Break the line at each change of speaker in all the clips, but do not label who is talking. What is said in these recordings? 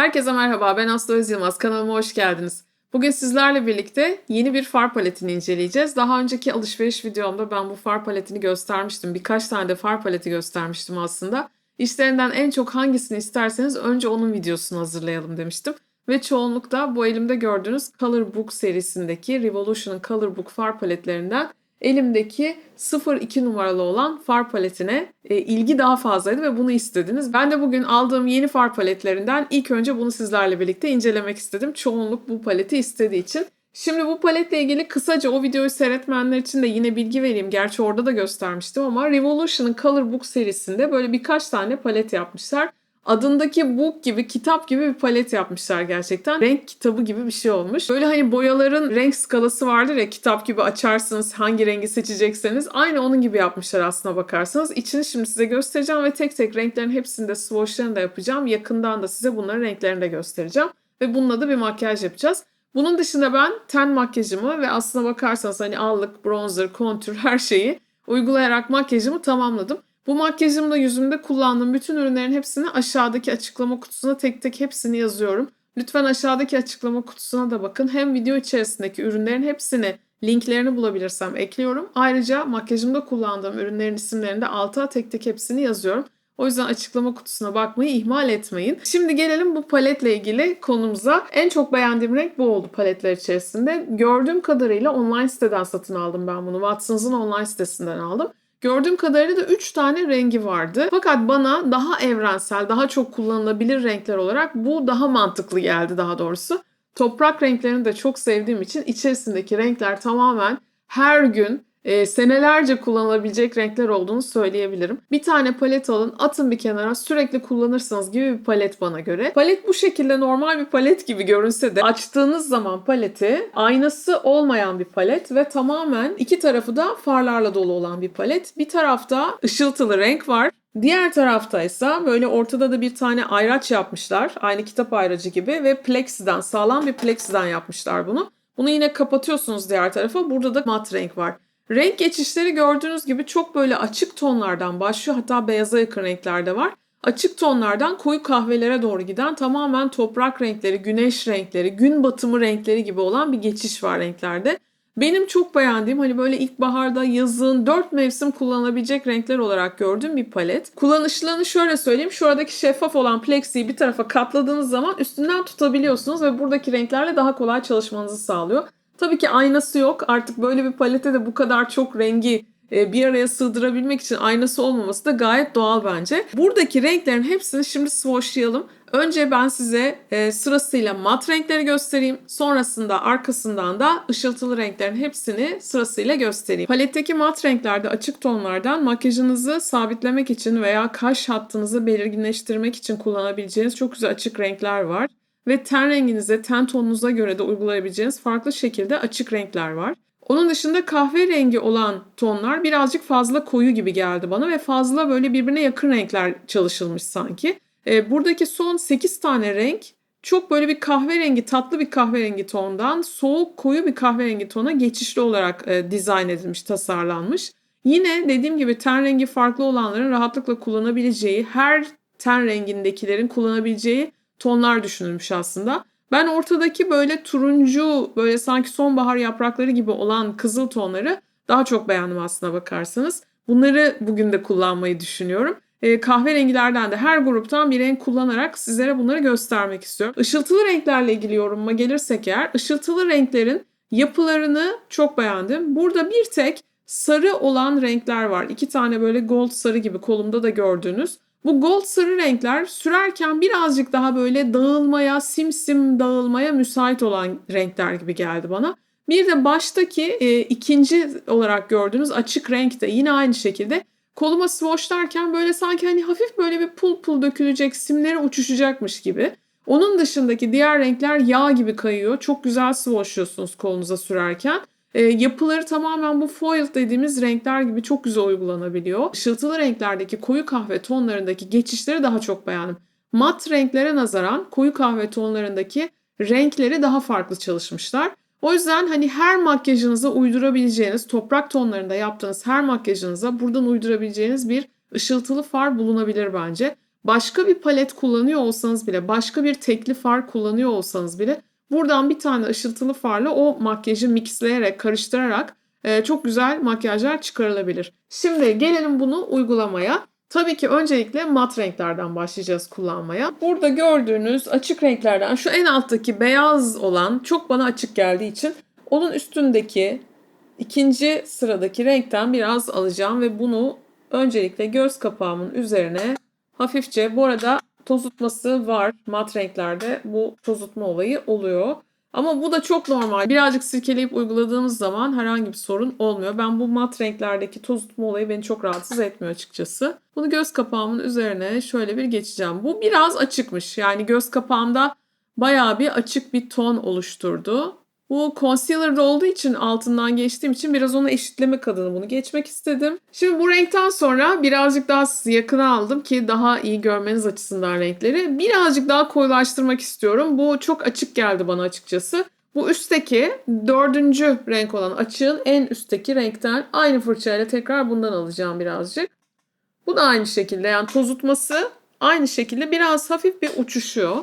Herkese merhaba, ben Aslı Öz Yılmaz. Kanalıma hoş geldiniz. Bugün sizlerle birlikte yeni bir far paletini inceleyeceğiz. Daha önceki alışveriş videomda ben bu far paletini göstermiştim. Birkaç tane de far paleti göstermiştim aslında. İşlerinden en çok hangisini isterseniz önce onun videosunu hazırlayalım demiştim. Ve çoğunlukla bu elimde gördüğünüz Color Book serisindeki Revolution'ın Color Book far paletlerinden elimdeki 02 numaralı olan far paletine e, ilgi daha fazlaydı ve bunu istediniz. Ben de bugün aldığım yeni far paletlerinden ilk önce bunu sizlerle birlikte incelemek istedim. Çoğunluk bu paleti istediği için. Şimdi bu paletle ilgili kısaca o videoyu seyretmeyenler için de yine bilgi vereyim. Gerçi orada da göstermiştim ama Revolution'ın Color serisinde böyle birkaç tane palet yapmışlar adındaki book gibi, kitap gibi bir palet yapmışlar gerçekten. Renk kitabı gibi bir şey olmuş. Böyle hani boyaların renk skalası vardır ya kitap gibi açarsınız hangi rengi seçecekseniz. Aynı onun gibi yapmışlar aslına bakarsanız. İçini şimdi size göstereceğim ve tek tek renklerin hepsinde swatchlarını da yapacağım. Yakından da size bunların renklerini de göstereceğim. Ve bununla da bir makyaj yapacağız. Bunun dışında ben ten makyajımı ve aslına bakarsanız hani allık, bronzer, kontür her şeyi uygulayarak makyajımı tamamladım. Bu makyajımda yüzümde kullandığım bütün ürünlerin hepsini aşağıdaki açıklama kutusuna tek tek hepsini yazıyorum. Lütfen aşağıdaki açıklama kutusuna da bakın. Hem video içerisindeki ürünlerin hepsini linklerini bulabilirsem ekliyorum. Ayrıca makyajımda kullandığım ürünlerin isimlerini de alta tek tek hepsini yazıyorum. O yüzden açıklama kutusuna bakmayı ihmal etmeyin. Şimdi gelelim bu paletle ilgili konumuza. En çok beğendiğim renk bu oldu paletler içerisinde. Gördüğüm kadarıyla online siteden satın aldım ben bunu. Watsons'ın online sitesinden aldım. Gördüğüm kadarıyla da 3 tane rengi vardı. Fakat bana daha evrensel, daha çok kullanılabilir renkler olarak bu daha mantıklı geldi daha doğrusu. Toprak renklerini de çok sevdiğim için içerisindeki renkler tamamen her gün e, senelerce kullanılabilecek renkler olduğunu söyleyebilirim. Bir tane palet alın, atın bir kenara, sürekli kullanırsanız gibi bir palet bana göre. Palet bu şekilde normal bir palet gibi görünse de açtığınız zaman paleti aynası olmayan bir palet ve tamamen iki tarafı da farlarla dolu olan bir palet. Bir tarafta ışıltılı renk var. Diğer tarafta ise böyle ortada da bir tane ayraç yapmışlar. Aynı kitap ayracı gibi ve plexiden, sağlam bir plexiden yapmışlar bunu. Bunu yine kapatıyorsunuz diğer tarafa. Burada da mat renk var. Renk geçişleri gördüğünüz gibi çok böyle açık tonlardan başlıyor. Hatta beyaza yakın renklerde var. Açık tonlardan koyu kahvelere doğru giden tamamen toprak renkleri, güneş renkleri, gün batımı renkleri gibi olan bir geçiş var renklerde. Benim çok beğendiğim hani böyle ilkbaharda, yazın, dört mevsim kullanılabilecek renkler olarak gördüğüm bir palet. Kullanışlarını şöyle söyleyeyim. Şuradaki şeffaf olan plexiyi bir tarafa katladığınız zaman üstünden tutabiliyorsunuz ve buradaki renklerle daha kolay çalışmanızı sağlıyor. Tabii ki aynası yok. Artık böyle bir palete de bu kadar çok rengi e, bir araya sığdırabilmek için aynası olmaması da gayet doğal bence. Buradaki renklerin hepsini şimdi swatchlayalım. Önce ben size e, sırasıyla mat renkleri göstereyim. Sonrasında arkasından da ışıltılı renklerin hepsini sırasıyla göstereyim. Paletteki mat renklerde açık tonlardan makyajınızı sabitlemek için veya kaş hattınızı belirginleştirmek için kullanabileceğiniz çok güzel açık renkler var ve ten renginize, ten tonunuza göre de uygulayabileceğiniz farklı şekilde açık renkler var. Onun dışında kahverengi olan tonlar birazcık fazla koyu gibi geldi bana ve fazla böyle birbirine yakın renkler çalışılmış sanki. E, buradaki son 8 tane renk çok böyle bir kahverengi, tatlı bir kahverengi tondan soğuk koyu bir kahverengi tona geçişli olarak e, dizayn edilmiş, tasarlanmış. Yine dediğim gibi ten rengi farklı olanların rahatlıkla kullanabileceği, her ten rengindekilerin kullanabileceği tonlar düşünülmüş aslında. Ben ortadaki böyle turuncu, böyle sanki sonbahar yaprakları gibi olan kızıl tonları daha çok beğendim aslına bakarsanız. Bunları bugün de kullanmayı düşünüyorum. E, kahverengilerden de her gruptan bir renk kullanarak sizlere bunları göstermek istiyorum. Işıltılı renklerle ilgili yorumuma gelirsek eğer, ışıltılı renklerin yapılarını çok beğendim. Burada bir tek sarı olan renkler var. İki tane böyle gold sarı gibi kolumda da gördüğünüz. Bu gold sarı renkler sürerken birazcık daha böyle dağılmaya, simsim dağılmaya müsait olan renkler gibi geldi bana. Bir de baştaki e, ikinci olarak gördüğünüz açık renk de yine aynı şekilde koluma swatchlarken böyle sanki hani hafif böyle bir pul pul dökülecek, simleri uçuşacakmış gibi. Onun dışındaki diğer renkler yağ gibi kayıyor. Çok güzel swatchlıyorsunuz kolunuza sürerken. E, yapıları tamamen bu foil dediğimiz renkler gibi çok güzel uygulanabiliyor. Işıltılı renklerdeki koyu kahve tonlarındaki geçişleri daha çok beğendim. Mat renklere nazaran koyu kahve tonlarındaki renkleri daha farklı çalışmışlar. O yüzden hani her makyajınıza uydurabileceğiniz, toprak tonlarında yaptığınız her makyajınıza buradan uydurabileceğiniz bir ışıltılı far bulunabilir bence. başka bir palet kullanıyor olsanız bile, başka bir tekli far kullanıyor olsanız bile buradan bir tane ışıltılı farla o makyajı mixleyerek, karıştırarak e, çok güzel makyajlar çıkarılabilir. Şimdi gelelim bunu uygulamaya. Tabii ki öncelikle mat renklerden başlayacağız kullanmaya. Burada gördüğünüz açık renklerden şu en alttaki beyaz olan çok bana açık geldiği için onun üstündeki ikinci sıradaki renkten biraz alacağım ve bunu öncelikle göz kapağımın üzerine hafifçe bu arada tozutması var mat renklerde bu tozutma olayı oluyor. Ama bu da çok normal. Birazcık sirkeleyip uyguladığımız zaman herhangi bir sorun olmuyor. Ben bu mat renklerdeki tozutma olayı beni çok rahatsız etmiyor açıkçası. Bunu göz kapağımın üzerine şöyle bir geçeceğim. Bu biraz açıkmış. Yani göz kapağımda bayağı bir açık bir ton oluşturdu. Bu concealer'da olduğu için altından geçtiğim için biraz onu eşitlemek adına bunu geçmek istedim. Şimdi bu renkten sonra birazcık daha sizi yakına aldım ki daha iyi görmeniz açısından renkleri. Birazcık daha koyulaştırmak istiyorum. Bu çok açık geldi bana açıkçası. Bu üstteki dördüncü renk olan açığın en üstteki renkten aynı fırçayla tekrar bundan alacağım birazcık. Bu da aynı şekilde yani tozutması aynı şekilde biraz hafif bir uçuşuyor.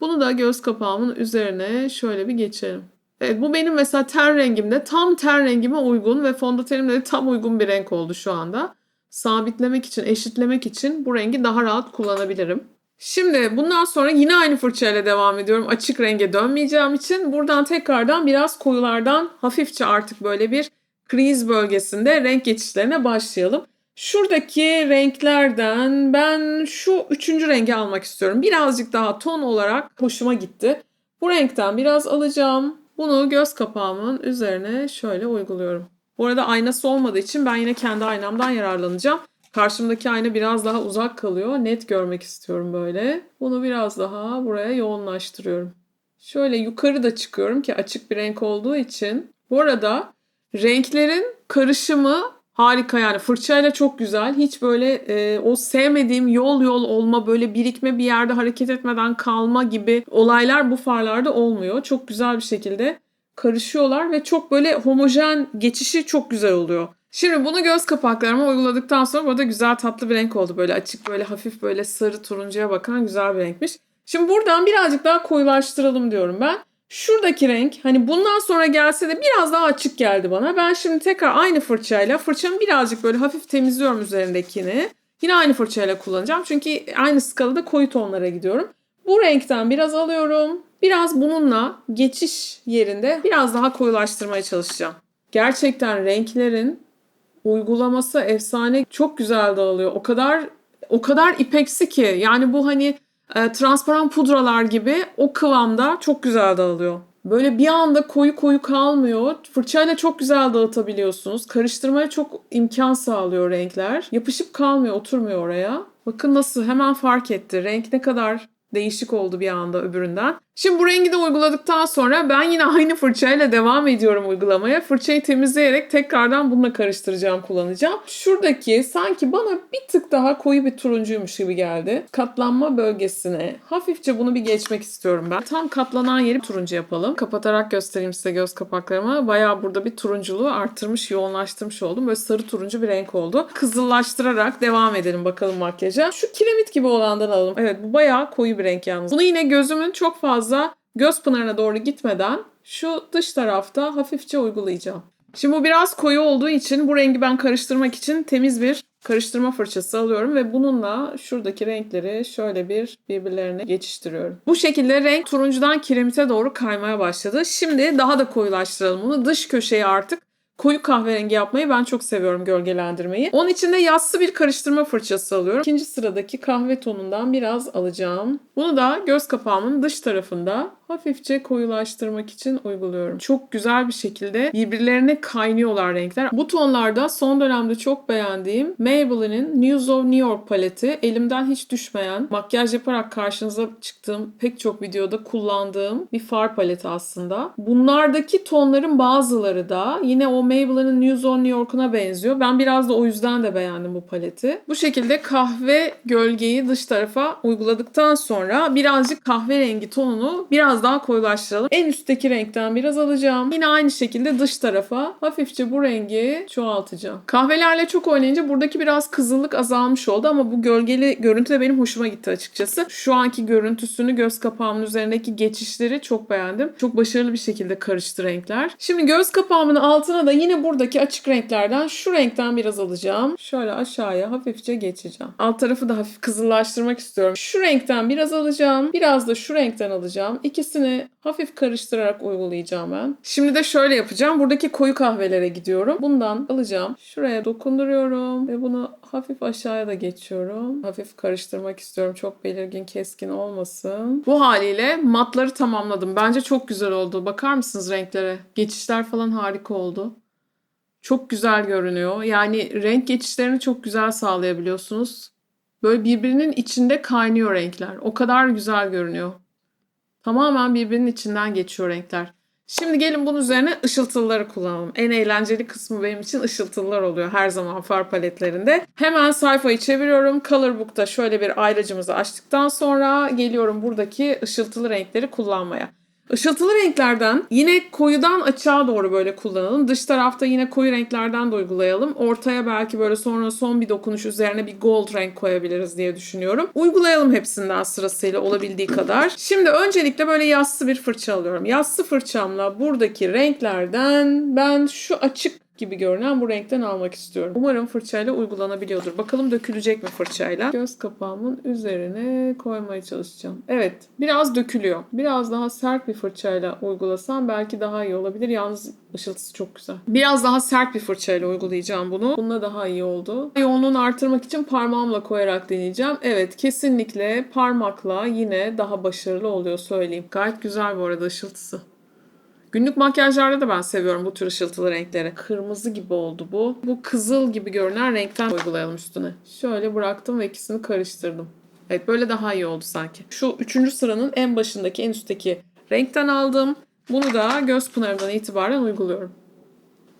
Bunu da göz kapağımın üzerine şöyle bir geçelim. Evet bu benim mesela ten rengimde tam ten rengime uygun ve fondötenimde de tam uygun bir renk oldu şu anda. Sabitlemek için, eşitlemek için bu rengi daha rahat kullanabilirim. Şimdi bundan sonra yine aynı fırçayla devam ediyorum. Açık renge dönmeyeceğim için buradan tekrardan biraz koyulardan hafifçe artık böyle bir kriz bölgesinde renk geçişlerine başlayalım. Şuradaki renklerden ben şu üçüncü rengi almak istiyorum. Birazcık daha ton olarak hoşuma gitti. Bu renkten biraz alacağım. Bunu göz kapağımın üzerine şöyle uyguluyorum. Bu arada aynası olmadığı için ben yine kendi aynamdan yararlanacağım. Karşımdaki ayna biraz daha uzak kalıyor. Net görmek istiyorum böyle. Bunu biraz daha buraya yoğunlaştırıyorum. Şöyle yukarı da çıkıyorum ki açık bir renk olduğu için. Bu arada renklerin karışımı harika yani fırçayla çok güzel. Hiç böyle e, o sevmediğim yol yol olma böyle birikme bir yerde hareket etmeden kalma gibi olaylar bu farlarda olmuyor. Çok güzel bir şekilde karışıyorlar ve çok böyle homojen geçişi çok güzel oluyor. Şimdi bunu göz kapaklarıma uyguladıktan sonra burada güzel tatlı bir renk oldu. Böyle açık böyle hafif böyle sarı turuncuya bakan güzel bir renkmiş. Şimdi buradan birazcık daha koyulaştıralım diyorum ben. Şuradaki renk hani bundan sonra gelse de biraz daha açık geldi bana. Ben şimdi tekrar aynı fırçayla fırçamı birazcık böyle hafif temizliyorum üzerindekini. Yine aynı fırçayla kullanacağım. Çünkü aynı skalada koyu tonlara gidiyorum. Bu renkten biraz alıyorum. Biraz bununla geçiş yerinde biraz daha koyulaştırmaya çalışacağım. Gerçekten renklerin uygulaması efsane çok güzel dağılıyor. O kadar o kadar ipeksi ki yani bu hani e, transparan pudralar gibi o kıvamda çok güzel dağılıyor. Böyle bir anda koyu koyu kalmıyor. Fırçayla çok güzel dağıtabiliyorsunuz. Karıştırmaya çok imkan sağlıyor renkler. Yapışıp kalmıyor, oturmuyor oraya. Bakın nasıl hemen fark etti. Renk ne kadar değişik oldu bir anda öbüründen. Şimdi bu rengi de uyguladıktan sonra ben yine aynı fırçayla devam ediyorum uygulamaya. Fırçayı temizleyerek tekrardan bununla karıştıracağım, kullanacağım. Şuradaki sanki bana bir tık daha koyu bir turuncuymuş gibi geldi. Katlanma bölgesine hafifçe bunu bir geçmek istiyorum ben. Tam katlanan yeri turuncu yapalım. Kapatarak göstereyim size göz kapaklarımı. Bayağı burada bir turunculuğu arttırmış, yoğunlaştırmış oldum. Böyle sarı turuncu bir renk oldu. Kızıllaştırarak devam edelim bakalım makyaja. Şu kiremit gibi olandan alalım. Evet bu bayağı koyu bir renk yalnız. Bunu yine gözümün çok fazla göz pınarına doğru gitmeden şu dış tarafta hafifçe uygulayacağım. Şimdi bu biraz koyu olduğu için bu rengi ben karıştırmak için temiz bir karıştırma fırçası alıyorum ve bununla şuradaki renkleri şöyle bir birbirlerine geçiştiriyorum. Bu şekilde renk turuncudan kiremite doğru kaymaya başladı. Şimdi daha da koyulaştıralım bunu. Dış köşeyi artık koyu kahverengi yapmayı ben çok seviyorum gölgelendirmeyi. Onun için de yassı bir karıştırma fırçası alıyorum. İkinci sıradaki kahve tonundan biraz alacağım. Bunu da göz kapağımın dış tarafında hafifçe koyulaştırmak için uyguluyorum. Çok güzel bir şekilde birbirlerine kaynıyorlar renkler. Bu tonlarda son dönemde çok beğendiğim Maybelline'in News of New York paleti. Elimden hiç düşmeyen, makyaj yaparak karşınıza çıktığım pek çok videoda kullandığım bir far paleti aslında. Bunlardaki tonların bazıları da yine o Maybelline'in News of New York'una benziyor. Ben biraz da o yüzden de beğendim bu paleti. Bu şekilde kahve gölgeyi dış tarafa uyguladıktan sonra birazcık kahverengi tonunu biraz daha koyulaştıralım. En üstteki renkten biraz alacağım. Yine aynı şekilde dış tarafa hafifçe bu rengi çoğaltacağım. Kahvelerle çok oynayınca buradaki biraz kızıllık azalmış oldu ama bu gölgeli görüntü de benim hoşuma gitti açıkçası. Şu anki görüntüsünü göz kapağımın üzerindeki geçişleri çok beğendim. Çok başarılı bir şekilde karıştı renkler. Şimdi göz kapağımın altına da yine buradaki açık renklerden şu renkten biraz alacağım. Şöyle aşağıya hafifçe geçeceğim. Alt tarafı da hafif kızıllaştırmak istiyorum. Şu renkten biraz alacağım. Biraz da şu renkten alacağım. İkisini hafif karıştırarak uygulayacağım ben. Şimdi de şöyle yapacağım. Buradaki koyu kahvelere gidiyorum. Bundan alacağım. Şuraya dokunduruyorum ve bunu hafif aşağıya da geçiyorum. Hafif karıştırmak istiyorum. Çok belirgin, keskin olmasın. Bu haliyle matları tamamladım. Bence çok güzel oldu. Bakar mısınız renklere? Geçişler falan harika oldu. Çok güzel görünüyor. Yani renk geçişlerini çok güzel sağlayabiliyorsunuz. Böyle birbirinin içinde kaynıyor renkler. O kadar güzel görünüyor. Tamamen birbirinin içinden geçiyor renkler. Şimdi gelin bunun üzerine ışıltılıları kullanalım. En eğlenceli kısmı benim için ışıltılılar oluyor her zaman far paletlerinde. Hemen sayfayı çeviriyorum. Colorbook'ta şöyle bir ayracımızı açtıktan sonra geliyorum buradaki ışıltılı renkleri kullanmaya. Işıltılı renklerden yine koyudan açığa doğru böyle kullanalım. Dış tarafta yine koyu renklerden de uygulayalım. Ortaya belki böyle sonra son bir dokunuş üzerine bir gold renk koyabiliriz diye düşünüyorum. Uygulayalım hepsinden sırasıyla olabildiği kadar. Şimdi öncelikle böyle yassı bir fırça alıyorum. Yassı fırçamla buradaki renklerden ben şu açık gibi görünen bu renkten almak istiyorum. Umarım fırçayla uygulanabiliyordur. Bakalım dökülecek mi fırçayla? Göz kapağımın üzerine koymaya çalışacağım. Evet, biraz dökülüyor. Biraz daha sert bir fırçayla uygulasam belki daha iyi olabilir. Yalnız ışıltısı çok güzel. Biraz daha sert bir fırçayla uygulayacağım bunu. Bununla daha iyi oldu. Yoğunluğunu artırmak için parmağımla koyarak deneyeceğim. Evet, kesinlikle parmakla yine daha başarılı oluyor söyleyeyim. Gayet güzel bu arada ışıltısı. Günlük makyajlarda da ben seviyorum bu tür ışıltılı renkleri. Kırmızı gibi oldu bu. Bu kızıl gibi görünen renkten uygulayalım üstüne. Şöyle bıraktım ve ikisini karıştırdım. Evet böyle daha iyi oldu sanki. Şu üçüncü sıranın en başındaki en üstteki renkten aldım. Bunu da göz pınarından itibaren uyguluyorum.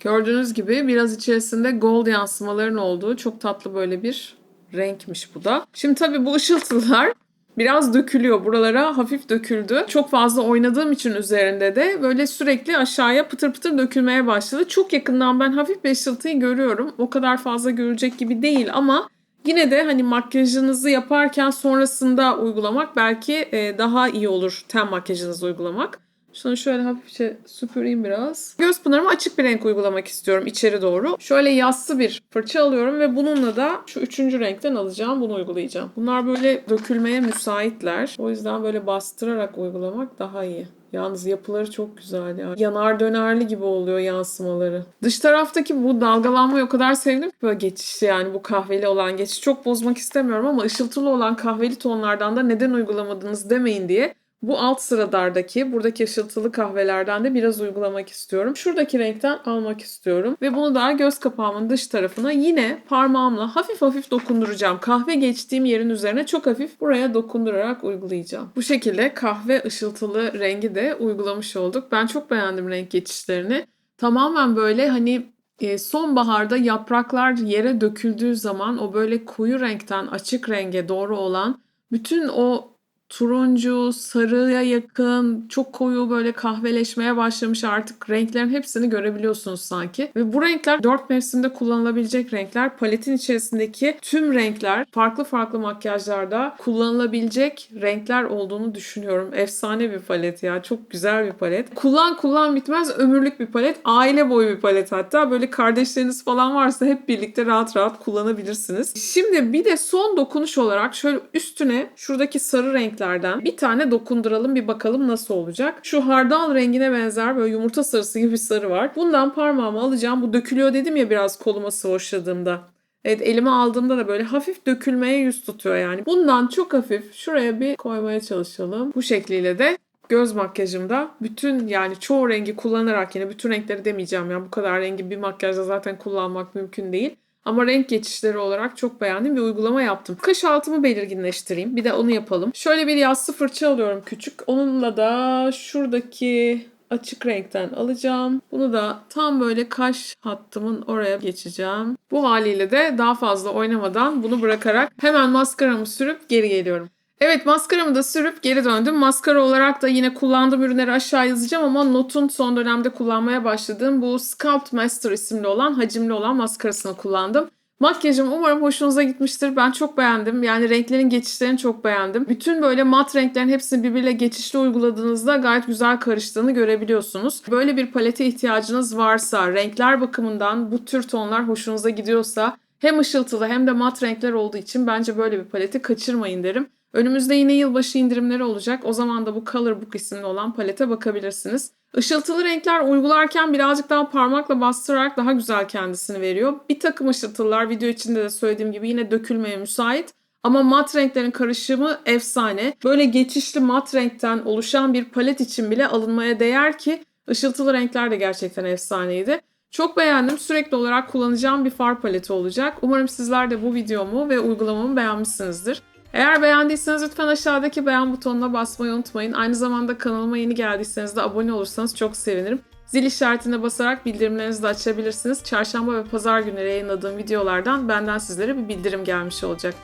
Gördüğünüz gibi biraz içerisinde gold yansımaların olduğu çok tatlı böyle bir renkmiş bu da. Şimdi tabii bu ışıltılar biraz dökülüyor. Buralara hafif döküldü. Çok fazla oynadığım için üzerinde de böyle sürekli aşağıya pıtır pıtır dökülmeye başladı. Çok yakından ben hafif bir ışıltıyı görüyorum. O kadar fazla görecek gibi değil ama Yine de hani makyajınızı yaparken sonrasında uygulamak belki e, daha iyi olur ten makyajınızı uygulamak. Şunu şöyle hafifçe süpüreyim biraz. Göz pınarıma açık bir renk uygulamak istiyorum içeri doğru. Şöyle yassı bir fırça alıyorum ve bununla da şu üçüncü renkten alacağım. Bunu uygulayacağım. Bunlar böyle dökülmeye müsaitler. O yüzden böyle bastırarak uygulamak daha iyi. Yalnız yapıları çok güzel ya. Yanar dönerli gibi oluyor yansımaları. Dış taraftaki bu dalgalanmayı o kadar sevdim ki böyle geçişi yani bu kahveli olan geçiş. Çok bozmak istemiyorum ama ışıltılı olan kahveli tonlardan da neden uygulamadınız demeyin diye bu alt sıralardaki buradaki ışıltılı kahvelerden de biraz uygulamak istiyorum. Şuradaki renkten almak istiyorum. Ve bunu da göz kapağımın dış tarafına yine parmağımla hafif hafif dokunduracağım. Kahve geçtiğim yerin üzerine çok hafif buraya dokundurarak uygulayacağım. Bu şekilde kahve ışıltılı rengi de uygulamış olduk. Ben çok beğendim renk geçişlerini. Tamamen böyle hani e, sonbaharda yapraklar yere döküldüğü zaman o böyle koyu renkten açık renge doğru olan bütün o turuncu, sarıya yakın, çok koyu böyle kahveleşmeye başlamış artık renklerin hepsini görebiliyorsunuz sanki. Ve bu renkler dört mevsimde kullanılabilecek renkler. Paletin içerisindeki tüm renkler farklı farklı makyajlarda kullanılabilecek renkler olduğunu düşünüyorum. Efsane bir palet ya. Çok güzel bir palet. Kullan kullan bitmez ömürlük bir palet. Aile boyu bir palet hatta. Böyle kardeşleriniz falan varsa hep birlikte rahat rahat kullanabilirsiniz. Şimdi bir de son dokunuş olarak şöyle üstüne şuradaki sarı renk renklerden bir tane dokunduralım bir bakalım nasıl olacak. Şu hardal rengine benzer böyle yumurta sarısı gibi bir sarı var. Bundan parmağımı alacağım. Bu dökülüyor dedim ya biraz koluma sıvaşladığımda. Evet elime aldığımda da böyle hafif dökülmeye yüz tutuyor yani. Bundan çok hafif şuraya bir koymaya çalışalım. Bu şekliyle de göz makyajımda bütün yani çoğu rengi kullanarak yine bütün renkleri demeyeceğim ya bu kadar rengi bir makyajda zaten kullanmak mümkün değil. Ama renk geçişleri olarak çok beğendiğim bir uygulama yaptım. Kaş altımı belirginleştireyim. Bir de onu yapalım. Şöyle bir yassı fırça alıyorum küçük. Onunla da şuradaki açık renkten alacağım. Bunu da tam böyle kaş hattımın oraya geçeceğim. Bu haliyle de daha fazla oynamadan bunu bırakarak hemen maskaramı sürüp geri geliyorum. Evet maskaramı da sürüp geri döndüm. Maskara olarak da yine kullandığım ürünleri aşağı yazacağım ama Not'un son dönemde kullanmaya başladığım bu Sculpt Master isimli olan hacimli olan maskarasını kullandım. Makyajım umarım hoşunuza gitmiştir. Ben çok beğendim. Yani renklerin geçişlerini çok beğendim. Bütün böyle mat renklerin hepsini birbiriyle geçişli uyguladığınızda gayet güzel karıştığını görebiliyorsunuz. Böyle bir palete ihtiyacınız varsa, renkler bakımından bu tür tonlar hoşunuza gidiyorsa hem ışıltılı hem de mat renkler olduğu için bence böyle bir paleti kaçırmayın derim. Önümüzde yine yılbaşı indirimleri olacak. O zaman da bu Color Book isimli olan palete bakabilirsiniz. Işıltılı renkler uygularken birazcık daha parmakla bastırarak daha güzel kendisini veriyor. Bir takım ışıltılar video içinde de söylediğim gibi yine dökülmeye müsait. Ama mat renklerin karışımı efsane. Böyle geçişli mat renkten oluşan bir palet için bile alınmaya değer ki ışıltılı renkler de gerçekten efsaneydi. Çok beğendim. Sürekli olarak kullanacağım bir far paleti olacak. Umarım sizler de bu videomu ve uygulamamı beğenmişsinizdir. Eğer beğendiyseniz lütfen aşağıdaki beğen butonuna basmayı unutmayın. Aynı zamanda kanalıma yeni geldiyseniz de abone olursanız çok sevinirim. Zil işaretine basarak bildirimlerinizi de açabilirsiniz. Çarşamba ve pazar günleri yayınladığım videolardan benden sizlere bir bildirim gelmiş olacak.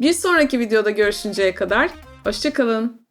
Bir sonraki videoda görüşünceye kadar hoşçakalın.